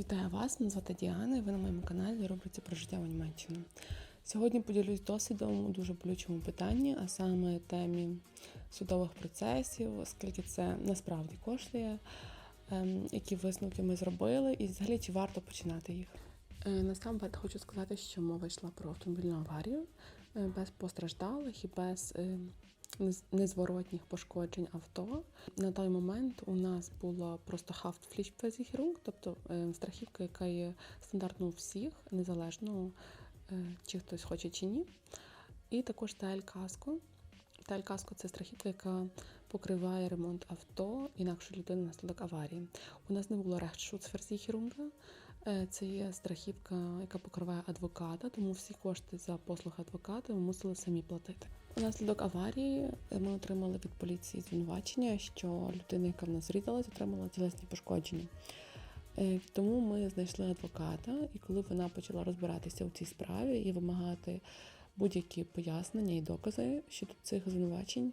Вітаю вас, мене звати Діана, і ви на моєму каналі рубриці про життя в Німеччині. Сьогодні поділюсь досвідом у дуже болючому питанні, а саме темі судових процесів, оскільки це насправді коштує, ем, які висновки ми зробили, і взагалі чи варто починати їх. Е, Насамперед хочу сказати, що мова йшла про автомобільну аварію е, без постраждалих і без е, незворотніх пошкоджень авто. На той момент у нас була просто Haftpflichtversicherung, тобто е, страхівка, яка є стандартно у всіх, незалежно е, чи хтось хоче чи ні. І також Тайль-каско. Тайль-каско – це страхівка, яка покриває ремонт авто інакшої людини внаслідок аварії. У нас не було Rechtsschutzversicherung, Е, Це є страхівка, яка покриває адвоката, тому всі кошти за послуги адвоката ми мусили самі платити. Внаслідок аварії е, ми отримали від поліції звинувачення, що людина, яка в нас зрізалась, отримала тілесні пошкодження. Е, Тому ми знайшли адвоката, і коли вона почала розбиратися у цій справі і вимагати будь-які пояснення і докази щодо цих звинувачень,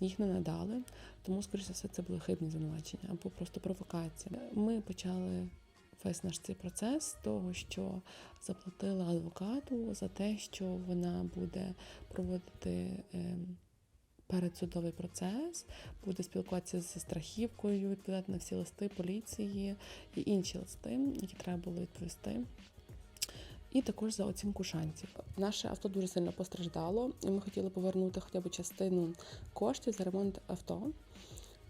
їх не надали. Тому, скоріше за все, це були хибні звинувачення або просто провокація. Ми почали весь наш цей процес того, що заплатила адвокату за те, що вона буде проводити ем, передсудовий процес, буде спілкуватися зі страхівкою, відповідати на всі листи поліції і інші листи, які треба було відповісти. І також за оцінку шансів. Наше авто дуже сильно постраждало, і ми хотіли повернути хоча б частину коштів за ремонт авто.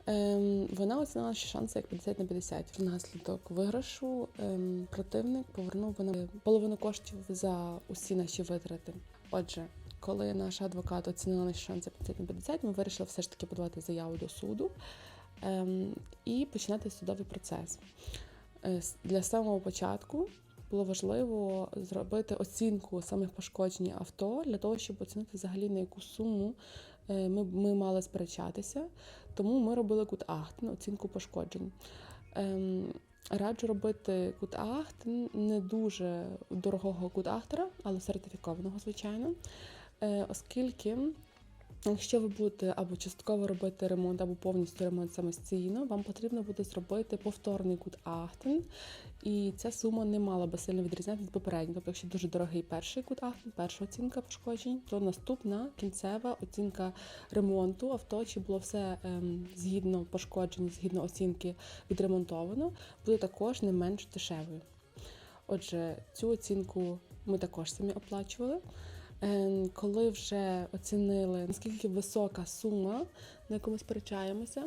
Ем, вона оцінила що шанси як 50 на 50. Внаслідок виграшу ем, противник повернув вона половину коштів за усі наші витрати. Отже, коли наш адвокат оцінила наші шанси 50 на 50, ми вирішили все ж таки подавати заяву до суду ем, і починати судовий процес. Е, Для самого початку було важливо зробити оцінку самих пошкоджень авто для того, щоб оцінити взагалі на яку суму е, ми, ми мали сперечатися. Тому ми робили гутахтен, оцінку пошкоджень. Ем, раджу робити гутахтен не дуже дорогого гутахтера, але сертифікованого, звичайно, е, оскільки. Якщо ви будете або частково робити ремонт, або повністю ремонт самостійно, вам потрібно буде зробити повторний гутахтен, і ця сума не мала би сильно відрізнятися від попередньої. Тобто, якщо дуже дорогий перший гутахтен, перша оцінка пошкоджень, то наступна кінцева оцінка ремонту авто, чи було все ем, згідно пошкоджень, згідно оцінки відремонтовано, буде також не менш дешевою. Отже, цю оцінку ми також самі оплачували. Е, Коли вже оцінили, наскільки висока сума, на яку ми сперечаємося,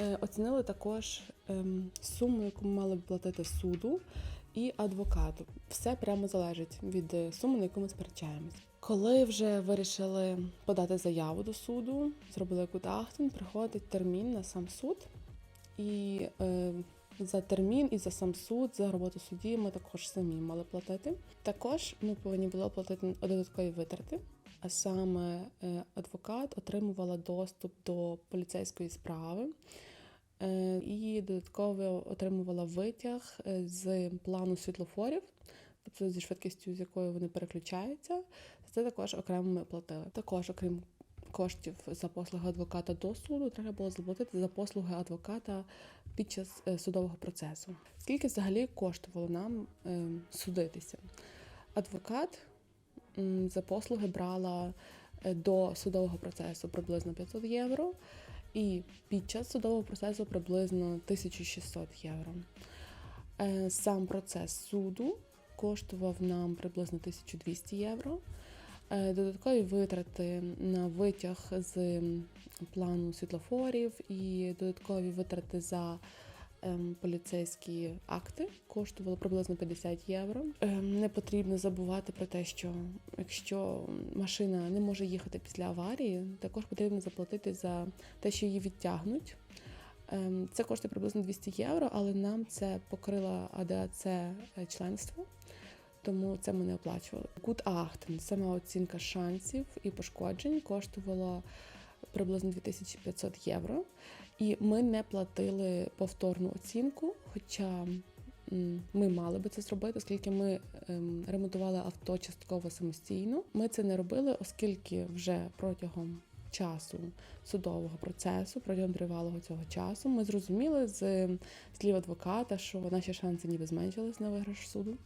е, оцінили також ем, суму, яку ми мали б платити суду і адвокату. Все прямо залежить від е, суми, на яку ми сперечаємося. Коли вже вирішили подати заяву до суду, зробили гутахтен, приходить термін на сам суд, і е, за термін і за сам суд, за роботу судді ми також самі мали платити. Також ми повинні були оплатити додаткові витрати. А саме е, адвокат отримувала доступ до поліцейської справи е, і додатково отримувала витяг е, з плану світлофорів, тобто зі швидкістю, з якою вони переключаються. Це також окремо ми платили. Також, окрім коштів за послуги адвоката до суду, треба було заплатити за послуги адвоката під час е, судового процесу. Скільки взагалі коштувало нам е, судитися? Адвокат за послуги брала е, до судового процесу приблизно 500 євро, і під час судового процесу приблизно 1600 євро. Сам процес суду коштував нам приблизно 1200 євро. Е, Додаткові витрати на витяг з плану світлофорів і додаткові витрати за ем, поліцейські акти коштували приблизно 50 євро. Ем, Не потрібно забувати про те, що якщо машина не може їхати після аварії, також потрібно заплатити за те, що її відтягнуть. Ем, Це коштує приблизно 200 євро, але нам це покрила АДАЦ е, членство тому це ми не оплачували. Гутахтен, сама оцінка шансів і пошкоджень коштувала приблизно 2500 євро. І ми не платили повторну оцінку, хоча ми мали би це зробити, оскільки ми ем, ремонтували авто частково самостійно. Ми це не робили, оскільки вже протягом часу судового процесу, протягом тривалого цього часу, ми зрозуміли з слів адвоката, що наші шанси ніби зменшились на виграш суду.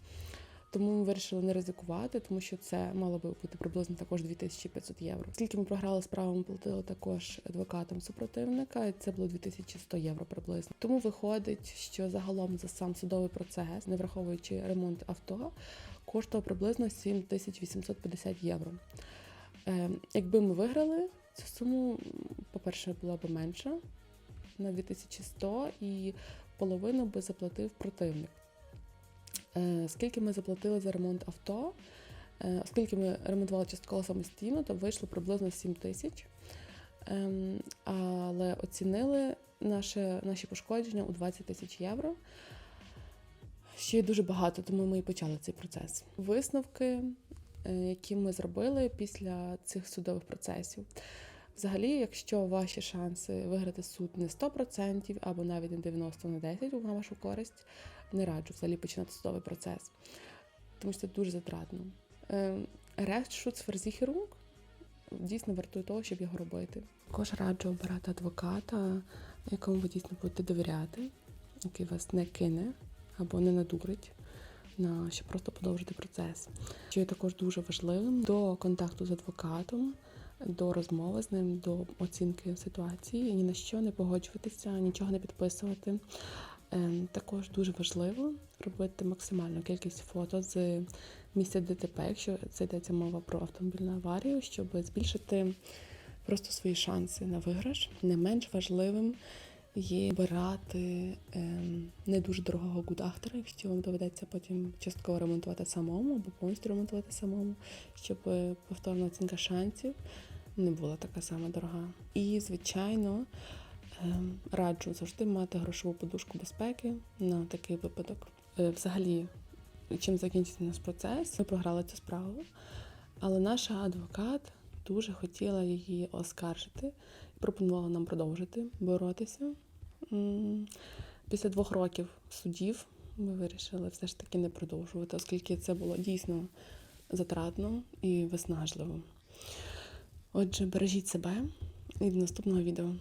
Тому ми вирішили не ризикувати, тому що це мало би бути приблизно також 2500 євро. Скільки ми програли справу, ми платили також адвокатам супротивника, і це було 2100 євро приблизно. Тому виходить, що загалом за сам судовий процес, не враховуючи ремонт авто, коштував приблизно 7850 євро. Е, якби ми виграли, цю суму, по-перше, була б менша на 2100 і половину би заплатив противник. Е, Скільки ми заплатили за ремонт авто, е, оскільки ми ремонтували частково самостійно, то вийшло приблизно 7 тисяч. Ем, Але оцінили наше, наші пошкодження у 20 тисяч євро. Ще дуже багато, тому ми і почали цей процес. Висновки, е, які ми зробили після цих судових процесів. Взагалі, якщо ваші шанси виграти суд не 100% або навіть не 90 на 10 на вашу користь, не раджу взагалі починати судовий процес, тому що це дуже затратно. Rechtsschutz дійсно вартує того, щоб його робити. Також раджу обирати адвоката, якому ви дійсно будете довіряти, який вас не кине або не надурить. На щоб просто подовжити процес, що є також дуже важливим до контакту з адвокатом, до розмови з ним, до оцінки ситуації, ні на що не погоджуватися, нічого не підписувати. Ем, Також дуже важливо робити максимальну кількість фото з місця ДТП, якщо це йдеться мова про автомобільну аварію, щоб збільшити просто свої шанси на виграш. Не менш важливим є обирати ем, не дуже дорогого гудахтера, якщо вам доведеться потім частково ремонтувати самому або повністю ремонтувати самому, щоб е, повторна оцінка шансів не була така сама дорога. І, звичайно, ем, раджу завжди мати грошову подушку безпеки на такий випадок. Е, Взагалі, чим закінчиться наш процес, ми програли цю справу, але наша адвокат дуже хотіла її оскаржити пропонувала нам продовжити боротися. Після двох років судів ми вирішили все ж таки не продовжувати, оскільки це було дійсно затратно і виснажливо. Отже, бережіть себе і до наступного відео.